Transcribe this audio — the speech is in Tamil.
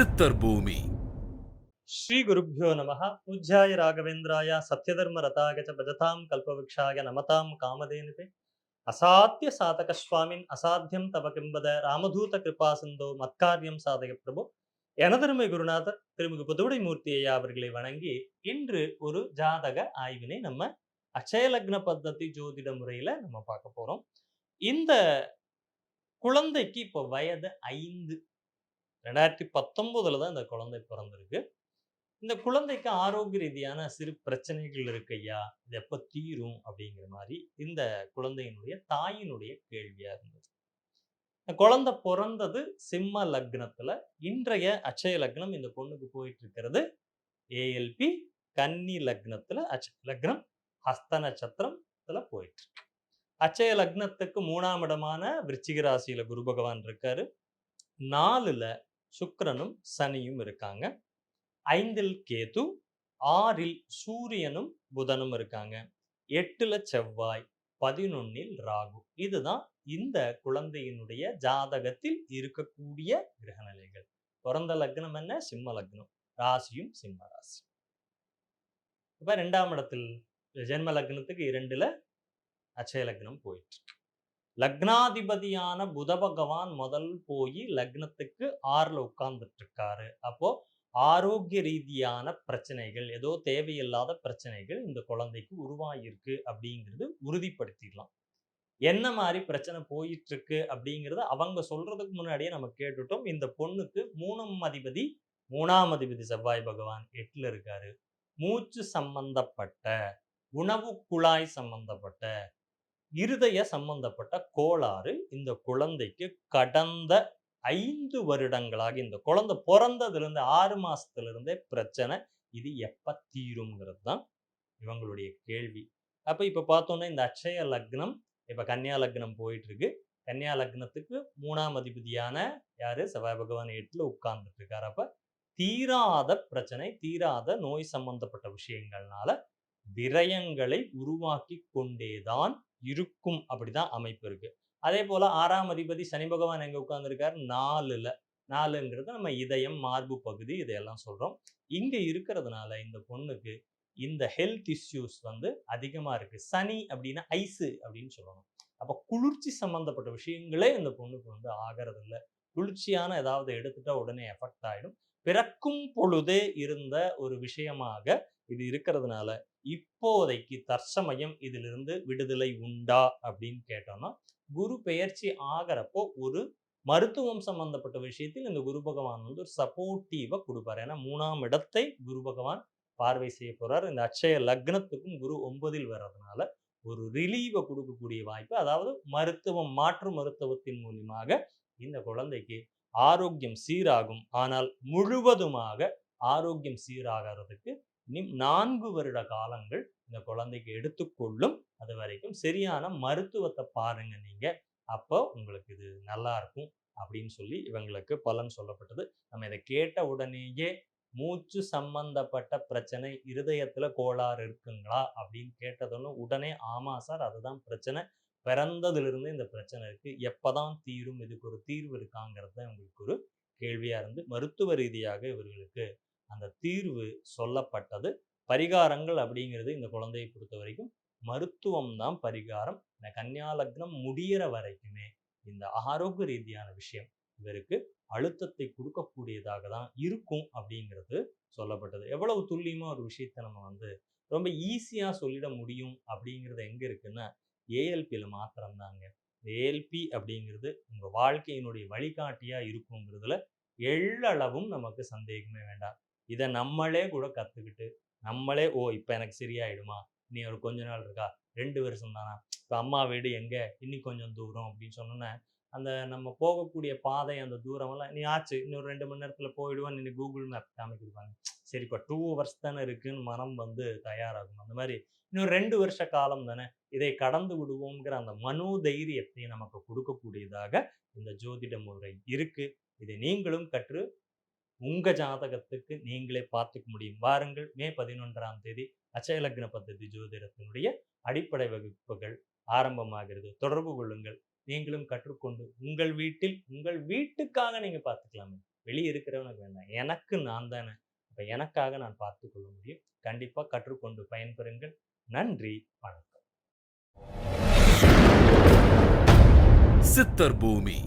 சித்தர் பூமி ஸ்ரீ குருப்பியோ நம பூஜ்யாய ராகவேந்திராய சத்யதர்ம ரதாகஜ பஜதாம் கல்பவృక్షாய நமதாம் காமதேனுபே அசாத்திய சாதக சுவாமின் அசாத்தியம் தவ கிம்பத ராமதூத கிருபா சிந்தோ மத்காரியம் சாதக பிரபு எனதருமை குருநாதர் திருமிகு புதுவடை மூர்த்தியா அவர்களை வணங்கி இன்று ஒரு ஜாதக ஆய்வினை நம்ம அச்சயலக்ன பத்ததி ஜோதிட முறையில நம்ம பார்க்க போறோம். இந்த குழந்தைக்கு இப்போ வயது ஐந்து. ரெண்டாயிரத்தி பத்தொன்பதுல தான் இந்த குழந்தை பிறந்திருக்கு. இந்த குழந்தைக்கு ஆரோக்கிய ரீதியான சிறு பிரச்சனைகள் இருக்கு ஐயா. இது எப்ப தீரும் அப்படிங்கிற மாதிரி இந்த குழந்தையினுடைய தாயினுடைய கேள்வியா இருந்தது. குழந்தை பிறந்தது சிம்ம லக்னத்துல. இன்றைய அச்சய லக்னம் இந்த பொண்ணுக்கு போயிட்டு இருக்கிறது. ஏஎல்பி கன்னி லக்னத்துல அச்ச லக்னம் ஹஸ்த நட்சத்திரத்துல போயிட்டு இருக்கு. அச்சய லக்னத்துக்கு மூணாம் இடமான விருச்சிக ராசியில குரு பகவான் இருக்காரு. நாலுல சுக்கிரனும் சனியும் இருக்காங்க. ஐந்தில் கேது ஆறில் சூரியனும் புதனும் இருக்காங்க. எட்டுல செவ்வாய் பதினொன்னில் ராகு. இதுதான் இந்த குழந்தையினுடைய ஜாதகத்தில் இருக்கக்கூடிய கிரகநிலைகள். பிறந்த லக்னம் என்ன? சிம்ம லக்னம். ராசியும் சிம்ம ராசி. இப்ப ரெண்டாம் இடத்தில் ஜென்ம லக்னத்துக்கு இரண்டுல அச்சய லக்னம் போயிட்டு இருக்கு. லக்னாதிபதியான புத பகவான் முதல் போய் லக்னத்துக்கு ஆறில் உட்கார்ந்துட்டு இருக்காரு அப்போ ஆரோக்கிய ரீதியான பிரச்சனைகள் ஏதோ தேவையில்லாத பிரச்சனைகள் இந்த குழந்தைக்கு உருவாகியிருக்கு அப்படிங்கிறது உறுதிப்படுத்திடலாம். என்ன மாதிரி பிரச்சனை போயிட்டு இருக்கு அப்படிங்கிறத அவங்க சொல்றதுக்கு முன்னாடியே நம்ம கேட்டுட்டோம். இந்த பொண்ணுக்கு மூணாம் அதிபதி மூணாம் அதிபதி செவ்வாய் பகவான் எட்டுல இருக்காரு. மூச்சு சம்பந்தப்பட்ட உணவு குழாய் சம்பந்தப்பட்ட இருதய சம்பந்தப்பட்ட கோளாறு இந்த குழந்தைக்கு கடந்த ஐந்து வருடங்களாக இந்த குழந்தை பிறந்ததுலேருந்து ஆறு மாசத்துல இருந்தே பிரச்சனை. இது எப்போ தீருங்கிறது தான் இவங்களுடைய கேள்வி. அப்போ இப்போ பார்த்தோன்னா இந்த அட்சய லக்னம் இப்போ கன்னியா லக்னம் போயிட்டுருக்கு. கன்னியா லக்னத்துக்கு மூணாம் அதிபதியான யார்? செவ்வாய் பகவான் எட்டில் உட்கார்ந்துட்டு அப்போ தீராத பிரச்சனை தீராத நோய் சம்பந்தப்பட்ட விஷயங்கள்னால விரயங்களை உருவாக்கி கொண்டேதான் இருக்கும் அப்படிதான் அமைப்பு இருக்கு. அதே போல ஆறாம் அதிபதி சனி பகவான் எங்க உட்கார்ந்துருக்காரு? நாலுல. நாலுங்கிறது நம்ம இதயம் மார்பு பகுதி இதையெல்லாம் சொல்றோம். இங்க இருக்கிறதுனால இந்த பொண்ணுக்கு இந்த ஹெல்த் இஷ்யூஸ் வந்து அதிகமா இருக்கு. சனி அப்படின்னா ஐஸு அப்படின்னு சொல்லணும். அப்ப குளிர்ச்சி சம்பந்தப்பட்ட விஷயங்களே இந்த பொண்ணுக்கு வந்து ஆகிறது குளிர்ச்சியான ஏதாவது எடுத்துட்டா உடனே எஃபெக்ட் ஆயிடும். பிறக்கும் பொழுதே இருந்த ஒரு விஷயமாக இது இருக்கிறதுனால இப்போதைக்கு தற்சமயம் இதிலிருந்து விடுதலை உண்டா அப்படின்னு கேட்டோம்னா குரு பெயர்ச்சி ஆகிறப்போ ஒரு மருத்துவம் சம்பந்தப்பட்ட விஷயத்தில் இந்த குரு பகவான் வந்து ஒரு சப்போர்ட்டிவாக கொடுப்பாரு. ஏன்னா மூணாம் இடத்தை குரு பகவான் பார்வை செய்ய போறார். இந்த அட்சய லக்னத்துக்கும் குரு ஒன்பதில் வர்றதுனால ஒரு ரிலீவை கொடுக்கக்கூடிய வாய்ப்பு அதாவது மருத்துவம் மாற்று மருத்துவத்தின் மூலியமாக இந்த குழந்தைக்கு ஆரோக்கியம் சீராகும். ஆனால் முழுவதுமாக ஆரோக்கியம் சீராகிறதுக்கு இன்னும் நான்கு வருட காலங்கள் இந்த குழந்தைக்கு எடுத்துக்கொள்ளும். அது வரைக்கும் சரியான மருத்துவத்தை பாருங்க நீங்க. அப்போ உங்களுக்கு இது நல்லா இருக்கும் அப்படின்னு சொல்லி இவங்களுக்கு பலன் சொல்லப்பட்டது. நம்ம இதை கேட்ட உடனேயே மூச்சு சம்பந்தப்பட்ட பிரச்சனை இருதயத்துல கோளாறு இருக்குங்களா அப்படின்னு கேட்டதுன்னு உடனே ஆமா சார் அதுதான் பிரச்சனை. பிறந்ததுலேருந்து இந்த பிரச்சனை இருக்கு. எப்பதான் தீரும் இதுக்கு ஒரு தீர்வு இருக்காங்கிறது தான் உங்களுக்கு ஒரு கேள்வியா இருந்து மருத்துவ ரீதியாக இவர்களுக்கு அந்த தீர்வு சொல்லப்பட்டது. பரிகாரங்கள் அப்படிங்கிறது இந்த குழந்தையை பொறுத்த வரைக்கும் மருத்துவம் தான் பரிகாரம். இந்த கன்னியாலக்னம் லக்னம் வரைக்குமே இந்த ஆரோக்கிய ரீதியான விஷயம் இவருக்கு அழுத்தத்தை கொடுக்கக்கூடியதாக தான் இருக்கும் அப்படிங்கிறது சொல்லப்பட்டது. எவ்வளவு துல்லியமா ஒரு விஷயத்த நம்ம வந்து ரொம்ப ஈஸியா சொல்லிட முடியும் அப்படிங்கிறது எங்க இருக்குன்னா ஏஎல்பியில் மாத்திரம்தாங்க. ஏஎல்பி அப்படிங்கிறது உங்கள் வாழ்க்கையினுடைய வழிகாட்டியாக இருக்குங்கிறதுல எள்ளளவும் நமக்கு சந்தேகமே வேண்டாம். இதை நம்மளே கூட கற்றுக்கிட்டு நம்மளே ஓ இப்போ எனக்கு சரியாயிடுமா? நீ ஒரு கொஞ்ச நாள் இருக்கா? ரெண்டு வருஷம் தானா? இப்போ அம்மா வீடு எங்கே? இன்னி கொஞ்சம் தூரம் அப்படின்னு சொன்னோன்னே அந்த நம்ம போகக்கூடிய பாதை அந்த தூரமெல்லாம் நீ ஆச்சு இன்னொரு ரெண்டு மணி நேரத்தில் போயிடுவோம் நீ கூகுள் மேப் காமிக்கிருப்பாங்க சரி இப்போ டூ ஹவர்ஸ் தானே இருக்குன்னு மனம் வந்து தயாராகும். அந்த மாதிரி இன்னும் ரெண்டு வருஷ காலம் தானே இதை கடந்து விடுவோங்கிற அந்த மனோ தைரியத்தை நமக்கு கொடுக்கக்கூடியதாக இந்த ஜோதிட முறை இருக்கு. இதை நீங்களும் கற்று உங்க ஜாதகத்துக்கு நீங்களே பார்த்துக்க முடியும். வாருங்கள் மே பதினொன்றாம் தேதி அச்சயலக்ன பദ്ധதி ஜோதிடத்தினுடைய அடிப்படை வகுப்புகள் ஆரம்பமாகிறது. தொடர்பு கொள்ளுங்கள். நீங்களும் கற்றுக்கொண்டு உங்கள் வீட்டில் உங்கள் வீட்டுக்காக நீங்க பார்த்துக்கலாமே. வெளியே இருக்கிறவனுக்கு வேண்டாம். எனக்கு நான் தானே. இப்போ எனக்காக நான் பார்த்து கொள்ள முடியும். கண்டிப்பாக கற்றுக்கொண்டு பயன்பெறுங்கள். நன்றி. வணக்கம். சித்தர் பூமி.